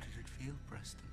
did it feel, Preston?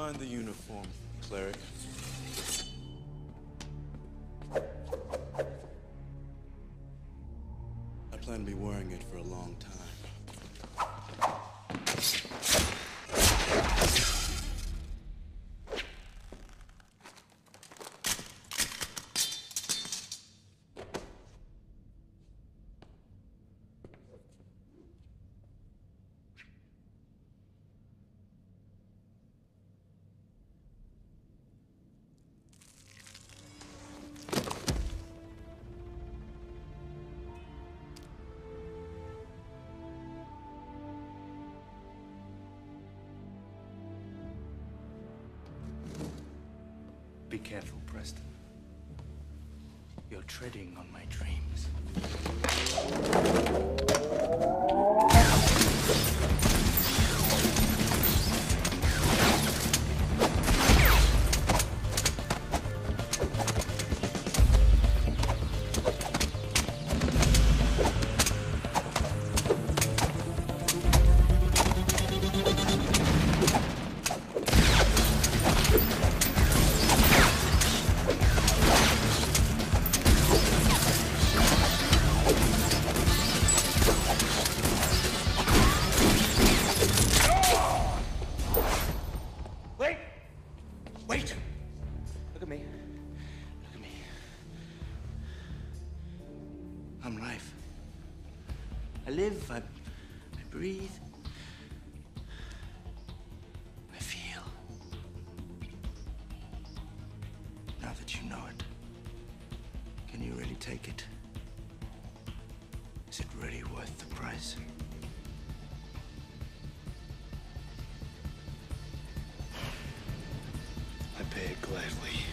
Mind the uniform, cleric. I plan to be wearing it for a long time. Be careful, Preston. You're treading on my dreams. Me. Look at me. I'm life. I live, I, I breathe. I feel. Now that you know it, can you really take it? Is it really worth the price? I pay it gladly.